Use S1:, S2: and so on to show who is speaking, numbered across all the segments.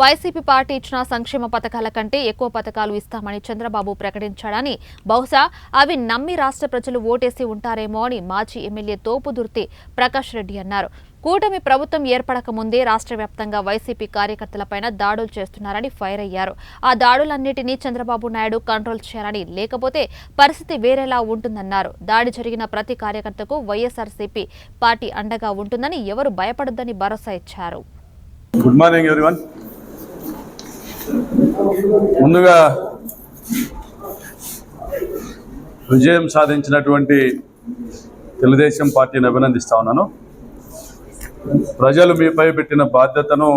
S1: YCP party ఇచ్చిన సంక్షేమ పథకాల కంటే ఎక్కువ పథకాలు ఇస్తామని చంద్రబాబు ప్రకటించాడని. బహుశా అవి నమ్మి రాష్ట్ర ప్రజలు ఓటేసి ఉంటారేమో అని మాజీ ఎమ్మెల్యే తోపుదుర్తి ప్రకాష్ రెడ్డి అన్నారు. కూటమి ప్రభుత్వం ఏర్పడక ముందే రాష్ట్ర వ్యాప్తంగా వైసీపీ కార్యకర్తలపైన దాడులు చేస్తున్నారని ఫైర్ అయ్యారు. ఆ దాడులన్నింటినీ చంద్రబాబు నాయుడు కంట్రోల్ చేయాలని లేకపోతే పరిస్థితి వేరేలా ఉంటుందన్నారు. దాడి జరిగిన ప్రతి కార్యకర్తకు వైఎస్ఆర్సీపీ పార్టీ అండగా ఉంటుందని ఎవరు భయపడొద్దని భరోసా ఇచ్చారు.
S2: గుడ్ మార్నింగ్ ముందుగా విజయం సాధించినటువంటి తెలుగుదేశం పార్టీని అభినందిస్తా ఉన్నాను. ప్రజలు మీపై పెట్టిన బాధ్యతను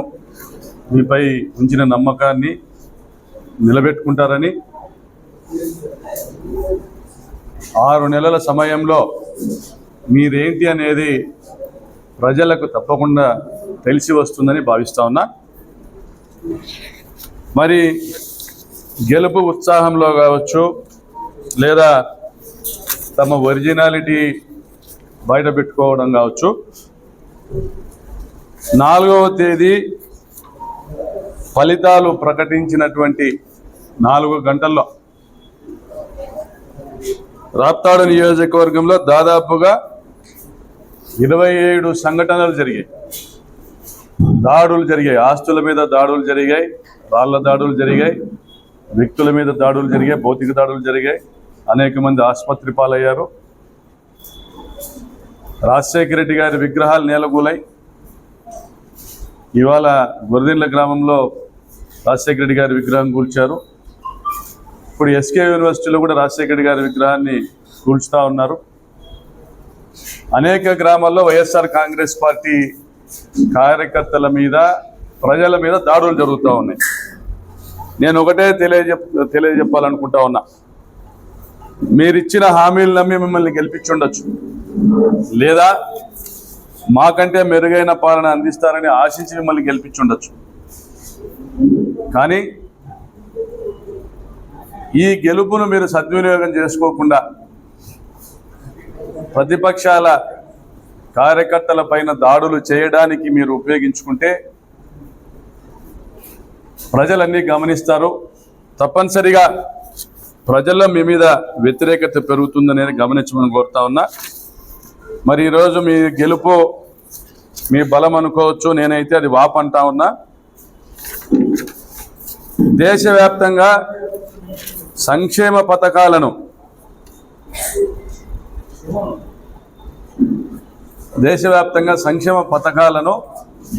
S2: మీపై ఉంచిన నమ్మకాన్ని నిలబెట్టుకుంటారని ఆరు నెలల సమయంలో మీరేంటి అనేది ప్రజలకు తప్పకుండా తెలిసి వస్తుందని భావిస్తా ఉన్నా. మరి గెలుపు ఉత్సాహంలో కావచ్చు లేదా తమ ఒరిజినాలిటీ బయట పెట్టుకోవడం కావచ్చు. నాలుగవ తేదీ ఫలితాలు ప్రకటించినటువంటి నాలుగు గంటల్లో రాప్తాడు నియోజకవర్గంలో దాదాపుగా ఇరవై ఏడు సంఘటనలు జరిగాయి. దాడులు జరిగాయి. ఆస్తుల మీద దాడులు జరిగాయి. రాళ్ళ దాడులు జరిగాయి వ్యక్తుల మీద దాడులు జరిగాయి భౌతిక దాడులు జరిగాయి. అనేక మంది ఆసుపత్రి పాలయ్యారు. రాజశేఖర రెడ్డి గారి విగ్రహాలు నేలగూలై ఇవాళ గొర్రెండ్ల గ్రామంలో రాజశేఖర రెడ్డి గారి విగ్రహం కూల్చారు. ఇప్పుడు ఎస్కే యూనివర్సిటీలో కూడా రాజశేఖర రెడ్డి గారి విగ్రహాన్ని కూల్చుతూ ఉన్నారు. అనేక గ్రామాల్లో వైఎస్ఆర్ కాంగ్రెస్ పార్టీ కార్యకర్తల మీద ప్రజల మీద దాడులు జరుగుతూ ఉన్నాయి. నేను ఒకటే తెలియజెప్ తెలియజెప్పాలనుకుంటా ఉన్నా. మీరిచ్చిన హామీలు నమ్మి మిమ్మల్ని గెలిపించుండొచ్చు. లేదా మాకంటే మెరుగైన పాలన అందిస్తారని ఆశించి మిమ్మల్ని గెలిపించుండొచ్చు. కానీ ఈ గెలుపును మీరు సద్వినియోగం చేసుకోకుండా ప్రతిపక్షాల కార్యకర్తల పైన దాడులు చేయడానికి మీరు ఉపయోగించుకుంటే ప్రజలన్నీ గమనిస్తారు. తప్పనిసరిగా ప్రజల్లో మీ మీద వ్యతిరేకత పెరుగుతుందనేది గమనించమని కోరుతా ఉన్నా. మరి ఈరోజు మీ గెలుపు మీ బలం అనుకోవచ్చు నేనైతే అది వాప్ అంటా ఉన్నా. దేశవ్యాప్తంగా సంక్షేమ పథకాలను దేశవ్యాప్తంగా సంక్షేమ పథకాలను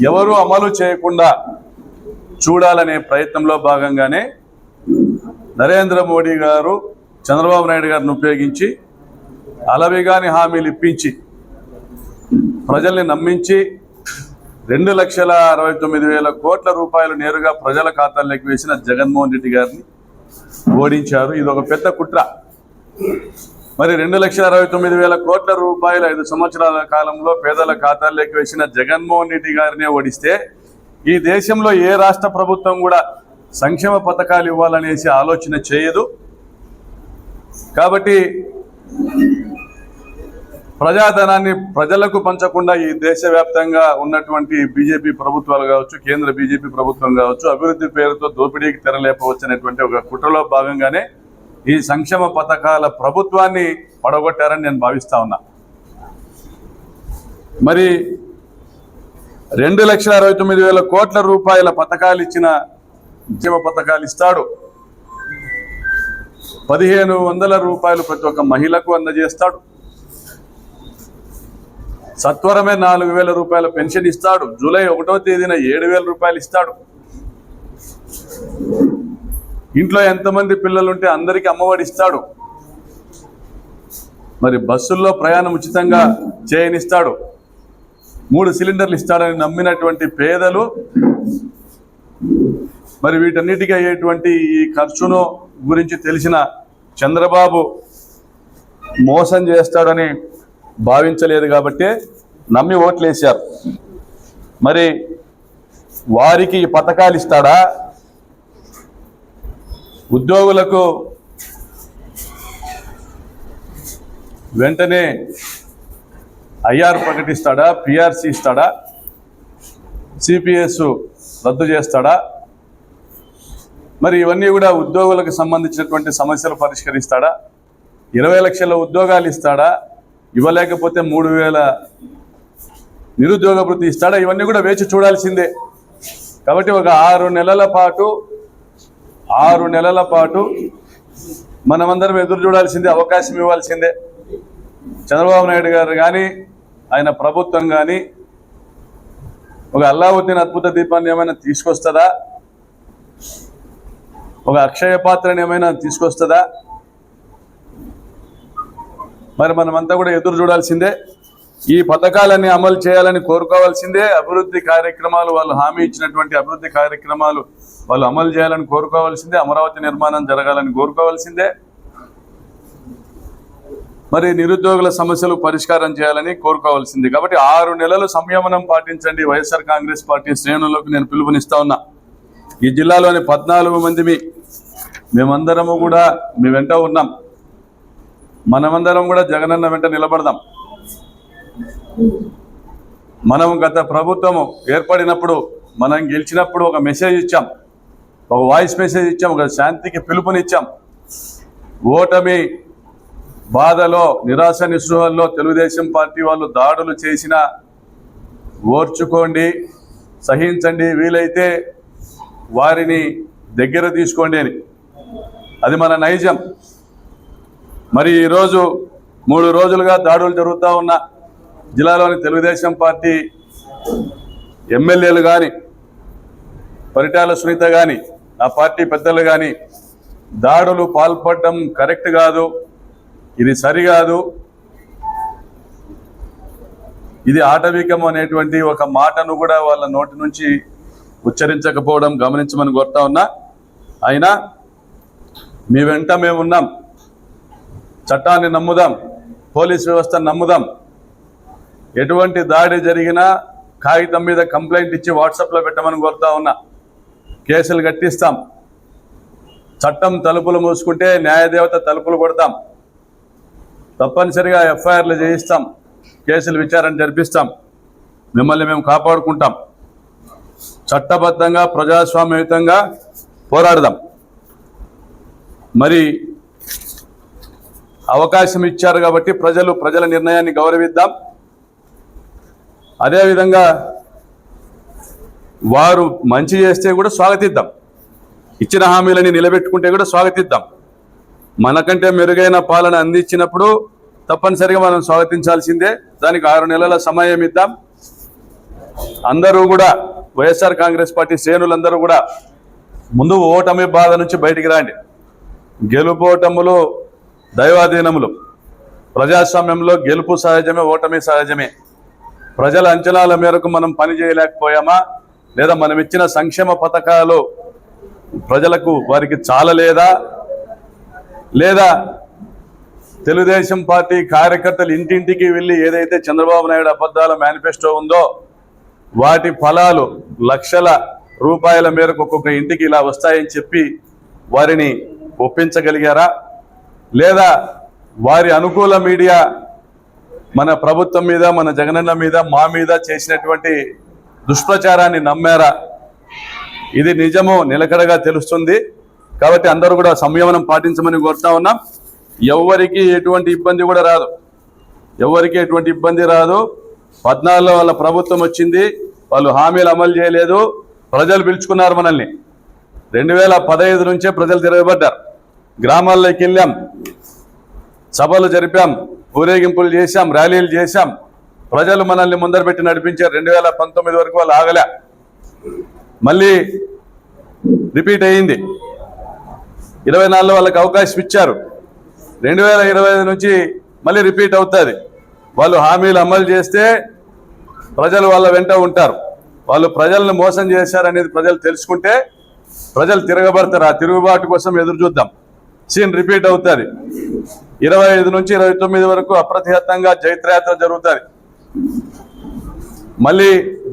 S2: ఎవరు అమలు చేయకుండా చూడాలనే ప్రయత్నంలో భాగంగానే నరేంద్ర మోడీ గారు చంద్రబాబు నాయుడు గారిని ఉపయోగించి అలవిగాని హామీలు ఇప్పించి ప్రజల్ని నమ్మించి రెండు లక్షల అరవై తొమ్మిది వేల కోట్ల రూపాయలు నేరుగా ప్రజల ఖాతాల్లోకి వేసిన జగన్మోహన్ రెడ్డి గారిని ఓడించారు. ఇది ఒక పెద్ద కుట్ర. మరి రెండు లక్షల అరవై తొమ్మిది వేల కోట్ల రూపాయలు ఐదు సంవత్సరాల కాలంలో పేదల ఖాతాల్లోకి వేసిన జగన్మోహన్ రెడ్డి గారినే ఓడిస్తే ఈ దేశంలో ఏ రాష్ట్ర ప్రభుత్వం కూడా సంక్షేమ పథకాలు ఇవ్వాలనేసి ఆలోచన చేయదు. కాబట్టి ప్రజాధనాన్ని ప్రజలకు పంచకుండా ఈ దేశవ్యాప్తంగా ఉన్నటువంటి బీజేపీ ప్రభుత్వాలు కావచ్చు కేంద్ర బీజేపీ ప్రభుత్వం కావచ్చు అభివృద్ధి పేరుతో దోపిడీకి తెరలేపవచ్చనేటువంటి ఒక కుట్రలో భాగంగానే ఈ సంక్షేమ పథకాల ప్రభుత్వాన్ని పడగొట్టారని నేను భావిస్తా ఉన్నా. మరి రెండు లక్షల అరవై తొమ్మిది వేల కోట్ల రూపాయల పథకాలు ఇచ్చిన ఉద్యమ పథకాలు ఇస్తాడు. పదిహేను వందల రూపాయలు ప్రతి ఒక్క మహిళకు అందజేస్తాడు. సత్వరమే నాలుగు వేల రూపాయల పెన్షన్ ఇస్తాడు. జూలై ఒకటో తేదీన ఏడు వేల రూపాయలు ఇస్తాడు. ఇంట్లో ఎంతమంది పిల్లలుంటే అందరికీ అమ్మఒడి ఇస్తాడు. మరి బస్సుల్లో ప్రయాణం ఉచితంగా చేయనిస్తాడు. మూడు సిలిండర్లు ఇస్తాడని నమ్మినటువంటి పేదలు మరి వీటన్నిటికీ అయ్యేటువంటి ఈ ఖర్చును గురించి తెలిసిన చంద్రబాబు మోసం చేస్తాడని భావించలేదు కాబట్టి నమ్మి ఓట్లేశారు. మరి వారికి ఈ పథకాలు ఇస్తాడా? ఉద్యోగులకు వెంటనే ఐఆర్ ప్రకటిస్తాడా పిఆర్సి ఇస్తాడా? సిపిఎస్ రద్దు చేస్తాడా? మరి ఇవన్నీ కూడా ఉద్యోగులకు సంబంధించినటువంటి సమస్యలు పరిష్కరిస్తాడా? ఇరవై లక్షల ఉద్యోగాలు ఇస్తాడా? ఇవ్వలేకపోతే మూడు వేల నిరుద్యోగ వృత్తి ఇస్తాడా? ఇవన్నీ కూడా వేచి చూడాల్సిందే. కాబట్టి ఒక ఆరు నెలల పాటు ఆరు నెలల పాటు మనమందరం ఎదురు చూడాల్సిందే అవకాశం ఇవ్వాల్సిందే. చంద్రబాబు నాయుడు గారు కానీ ఆయన ప్రభుత్వం కానీ ఒక అల్లావుద్దీన్ అద్భుత దీపాన్ని ఏమైనా తీసుకొస్తుందా? ఒక అక్షయ పాత్రని ఏమైనా తీసుకొస్తుందా? మరి మనమంతా కూడా ఎదురు చూడాల్సిందే. ఈ పథకాలన్నీ అమలు చేయాలని కోరుకోవాల్సిందే. అభివృద్ధి కార్యక్రమాలు వాళ్ళు హామీ ఇచ్చినటువంటి అభివృద్ధి కార్యక్రమాలు వాళ్ళు అమలు చేయాలని కోరుకోవాల్సిందే. అమరావతి నిర్మాణం జరగాలని కోరుకోవాల్సిందే. మరి నిరుద్యోగుల సమస్యలు పరిష్కారం చేయాలని కోరుకోవాల్సింది. కాబట్టి ఆరు నెలలు సంయమనం పాటించండి. వైఎస్ఆర్ కాంగ్రెస్ పార్టీ శ్రేణులకు నేను పిలుపునిస్తా ఉన్నా. ఈ జిల్లాలోని పద్నాలుగు మందిమి మేమందరము కూడా మీ వెంట ఉన్నాం. మనమందరం కూడా జగనన్న వెంట నిలబడదాం. మనం గత ప్రభుత్వము ఏర్పడినప్పుడు మనం గెలిచినప్పుడు ఒక మెసేజ్ ఇచ్చాం. ఒక వాయిస్ మెసేజ్ ఇచ్చాం. ఒక శాంతికి పిలుపునిచ్చాం. ఓటమి బాధలో నిరాశ నిస్పృహల్లో తెలుగుదేశం పార్టీ వాళ్ళు దాడులు చేసిన ఓర్చుకోండి సహించండి వీలైతే వారిని దగ్గర తీసుకోండి అని. అది మన నైజం. మరి ఈరోజు మూడు రోజులుగా దాడులు జరుగుతూ ఉన్న జిల్లాలోని తెలుగుదేశం పార్టీ ఎమ్మెల్యేలు కానీ పరిటాల సునీత కానీ ఆ పార్టీ పెద్దలు కానీ దాడులు పాల్పడడం కరెక్ట్ కాదు. ఇది సరికాదు. ఇది ఆటవికం అనేటువంటి ఒక మాటను కూడా వాళ్ళ నోటి నుంచి ఉచ్చరించకపోవడం గమనించమని కోరుతా ఉన్నా. అయినా మీ వెంట మేము ఉన్నాం. చట్టాన్ని నమ్ముదాం. పోలీస్ వ్యవస్థను నమ్ముదాం. ఎటువంటి దాడి జరిగినా కాగితం మీద కంప్లైంట్ ఇచ్చి వాట్సాప్లో పెట్టమని కోరుతా ఉన్నా. కేసులు కట్టిస్తాం చట్టం తలుపులు మూసుకుంటే న్యాయదేవత తలుపులు కొడతాం. తప్పనిసరిగా ఎఫ్ఐఆర్లు చేయిస్తాం. కేసులు విచారణ జరిపిస్తాం. మిమ్మల్ని మేము కాపాడుకుంటాం. చట్టబద్ధంగా ప్రజాస్వామ్యయుతంగా పోరాడదాం. మరి అవకాశం ఇచ్చారు కాబట్టి ప్రజలు ప్రజల నిర్ణయాన్ని గౌరవిద్దాం. అదేవిధంగా వారు మంచి చేస్తే కూడా స్వాగతిద్దాం. ఇచ్చిన హామీలని నిలబెట్టుకుంటే కూడా స్వాగతిద్దాం. మనకంటే మెరుగైన పాలన అందించినప్పుడు తప్పనిసరిగా మనం స్వాగతించాల్సిందే. దానికి ఆరు నెలల సమయం ఇద్దాం. అందరూ కూడా వైఎస్ఆర్ కాంగ్రెస్ పార్టీ శ్రేణులందరూ కూడా ముందు ఓటమి బాధ నుంచి బయటికి రాండి. గెలుపోటములు దైవాధీనములు. ప్రజాస్వామ్యంలో గెలుపు సహజమే ఓటమి సహజమే. ప్రజల అంచనాల మేరకు మనం పని చేయలేకపోయామా? లేదా మనం ఇచ్చిన సంక్షేమ పథకాలు ప్రజలకు వారికి చాలలేదా? లేదా తెలుగుదేశం పార్టీ కార్యకర్తలు ఇంటింటికి వెళ్ళి ఏదైతే చంద్రబాబు నాయుడు అబద్ధాల మేనిఫెస్టో ఉందో వాటి ఫలాలు లక్షల రూపాయల మేరకు ఒక్కొక్క ఇంటికి ఇలా వస్తాయని చెప్పి వారిని ఒప్పించగలిగారా? లేదా వారి అనుకూల మీడియా మన ప్రభుత్వం మీద మన జగనన్న మీద మా మీద చేసినటువంటి దుష్ప్రచారాన్ని నమ్మారా? ఇది నిజము నిలకడగా తెలుస్తుంది. కాబట్టి అందరూ కూడా సంయమనం పాటించమని కోరుతా ఉన్నాం. ఎవరికి ఎటువంటి ఇబ్బంది కూడా రాదు. ఎవరికి ఎటువంటి ఇబ్బంది రాదు. పద్నాలుగులో వాళ్ళ ప్రభుత్వం వచ్చింది. వాళ్ళు హామీలు అమలు చేయలేదు. ప్రజలు పిలుచుకున్నారు మనల్ని. రెండు వేల పదహైదు నుంచే ప్రజలు తిరగబడ్డారు. గ్రామాల్లోకి వెళ్ళాం. సభలు జరిపాం. ఊరేగింపులు చేశాం. ర్యాలీలు చేశాం. ప్రజలు మనల్ని ముందర పెట్టి నడిపించారు. రెండు వేల పంతొమ్మిది వరకు వాళ్ళు ఆగలే. మళ్ళీ రిపీట్ అయ్యింది ఇరవై నాలుగులో వాళ్ళకి అవకాశం ఇచ్చారు. రెండు వేల ఇరవై ఐదు నుంచి మళ్ళీ రిపీట్ అవుతుంది. వాళ్ళు హామీలు అమలు చేస్తే ప్రజలు వాళ్ళ వెంట ఉంటారు. వాళ్ళు ప్రజలను మోసం చేశారనేది ప్రజలు తెలుసుకుంటే ప్రజలు తిరగబడతారు. ఆ తిరుగుబాటు కోసం ఎదురు చూద్దాం. సీన్ రిపీట్ అవుతుంది. ఇరవై ఐదు నుంచి ఇరవై తొమ్మిది వరకు అప్రతిహతంగా జైత్రయాత్ర జరుగుతుంది. మళ్ళీ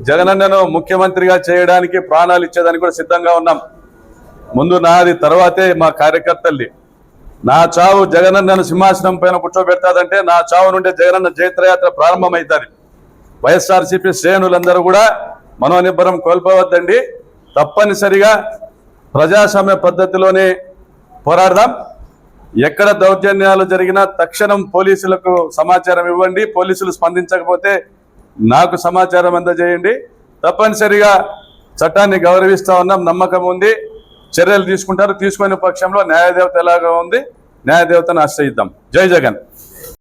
S2: జగనన్నను ముఖ్యమంత్రిగా చేయడానికి ప్రాణాలు ఇచ్చేదానికి కూడా సిద్ధంగా ఉన్నాం. ముందు నాది తర్వాతే మా కార్యకర్తల్ని నా చావు జగనన్నను సింహాసనం పైన కూర్చోబెడతాదంటే నా చావు నుండి జగనన్న జైత్రయాత్ర ప్రారంభమవుతుంది వైఎస్ఆర్సీపీ శ్రేణులందరూ కూడా మనోనిబ్బరం కోల్పోవద్దండి. తప్పనిసరిగా ప్రజాస్వామ్య పద్ధతిలోనే పోరాడదాం. ఎక్కడ దౌర్జన్యాలు జరిగినా తక్షణం పోలీసులకు సమాచారం ఇవ్వండి. పోలీసులు స్పందించకపోతే నాకు సమాచారం అందజేయండి. తప్పనిసరిగా చట్టాన్ని గౌరవిస్తా ఉన్నాం. నమ్మకం ఉంది. చర్యలు తీసుకుంటారు. తీసుకునే పక్షంలో న్యాయదేవత ఎలాగా ఉంది? న్యాయదేవతను ఆశ్రయిద్దాం. జై జగన్.